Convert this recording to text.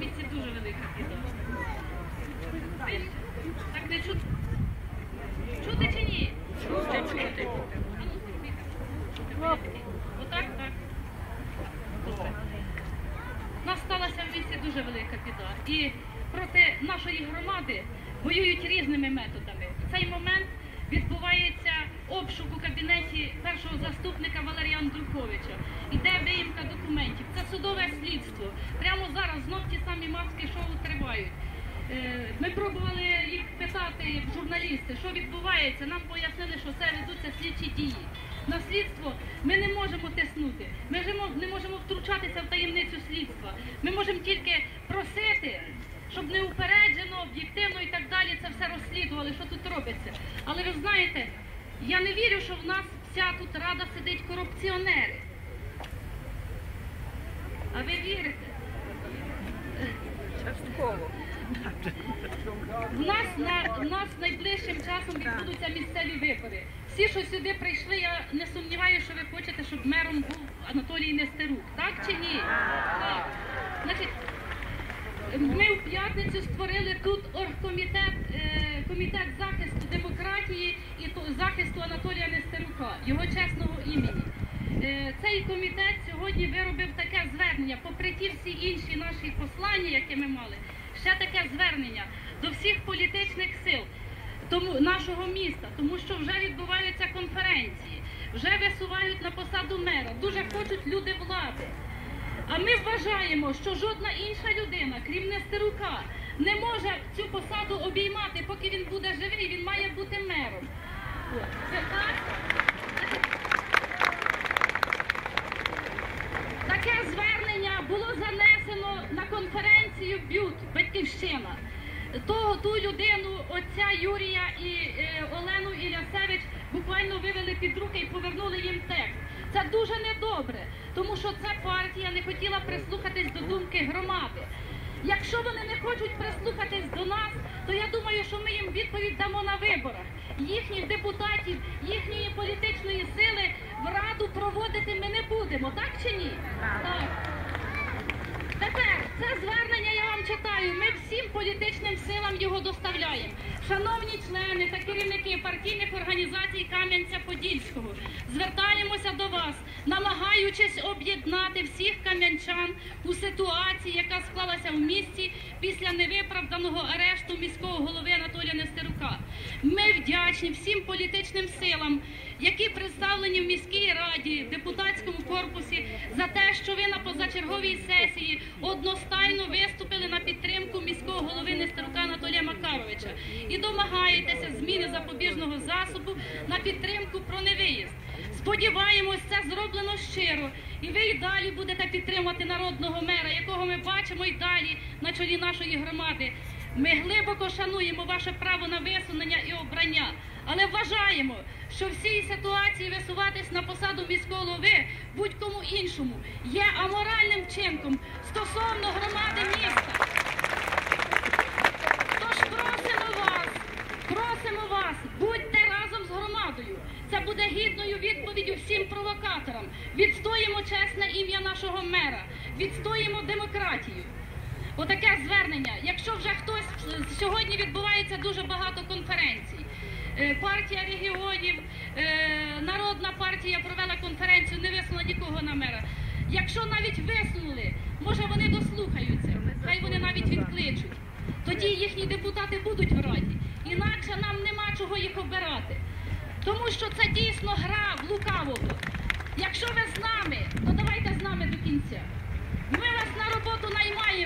місці дуже велика біда. Так не чути. Чути чи ні? Чути, чути. Отак, так. У нас сталася в місті дуже велика біда. І проти нашої громади воюють різними методами. В цей момент відбувається обшук у кабінеті першого заступника Валерія Андруховича. Маски шоу тривають. Е, Ми пробували їх питати, журналісти, що відбувається. Нам пояснили, що це ведуться слідчі дії. На слідство ми не можемо тиснути, ми не можемо втручатися в таємницю слідства. Ми можемо тільки просити, щоб неупереджено, об'єктивно і так далі це все розслідували, що тут робиться. Але ви знаєте, я не вірю, що в нас вся тут рада сидить корупціонери. А ви вірите? Частково. В нас на в нас найближчим часом відбудуться місцеві вибори. Всі, що сюди прийшли, я не сумніваюся, що ви хочете, щоб мером був Анатолій Нестерук. Так чи ні? Так. Значить, ми в п'ятницю створили тут оргкомітет, е, комітет захисту демократії і захисту Анатолія Нестерука, його чесного імені. Е, Цей комітет сьогодні виробив таке звернення, попри всі інші наші послання, які ми мали, ще таке звернення до всіх політичних сил тому нашого міста, тому що вже відбуваються конференції, вже висувають на посаду мера, дуже хочуть люди влади. А ми вважаємо, що жодна інша людина, крім Нестерука, не може цю посаду обіймати, поки він буде живий, він має бути мером. От. Це так. Таке звернення було занесено на конференцію БЮТ Батьківщина. Того ту людину, отця Юрія і е, Олену Ілясевич буквально вивели під руки і повернули їм текст. Це дуже недобре, тому що ця партія не хотіла прислухатись до думки громади. Якщо вони не хочуть прислухатись до нас, то я думаю, що ми їм відповідь дамо на виборах. Їхніх депутатів, їхньої політичної сили в раду проводити ми не будемо, так чи ні? Так. Це звернення читаю. Ми всім політичним силам його доставляємо. Шановні члени та керівники партійних організацій Кам'янця-Подільського, звертаємося до вас, намагаючись об'єднати всіх кам'янчан у ситуації, яка склалася в місті після невиправданого арешту міського голови Анатолія Нестерука. Ми вдячні всім політичним силам, які представлені в міській раді, депутатському корпусі, за те, що ви на позачерговій сесії одностайно виступили на міського голови Нестерука Анатолія Макаровича і домагаєтеся зміни запобіжного засобу на підтримку про невиїзд. Сподіваємось, це зроблено щиро, і ви й далі будете підтримувати народного мера, якого ми бачимо й далі на чолі нашої громади. Ми глибоко шануємо ваше право на висунення і обрання, але вважаємо, що в цій ситуації висуватись на посаду міського голови будь-кому іншому є аморальним вчинком стосовно громади міста. Тож просимо вас, просимо вас, будьте разом з громадою. Це буде гідною відповіддю всім провокаторам. Відстоїмо чесне ім'я нашого мера, відстоїмо демократію. Отаке звернення. Якщо вже хтось сьогодні відбувається дуже багато конференцій. Е, Партія регіонів, е, народна партія провела конференцію, не висунула нікого на мера. Якщо навіть висунули, може вони дослухаються, хай вони навіть відкличуть. Тоді їхні депутати будуть в раді. Інакше нам нема чого їх обирати. Тому що це дійсно гра в лукавого. Якщо ви з нами, то давайте з нами до кінця. Ми вас на роботу наймаємо.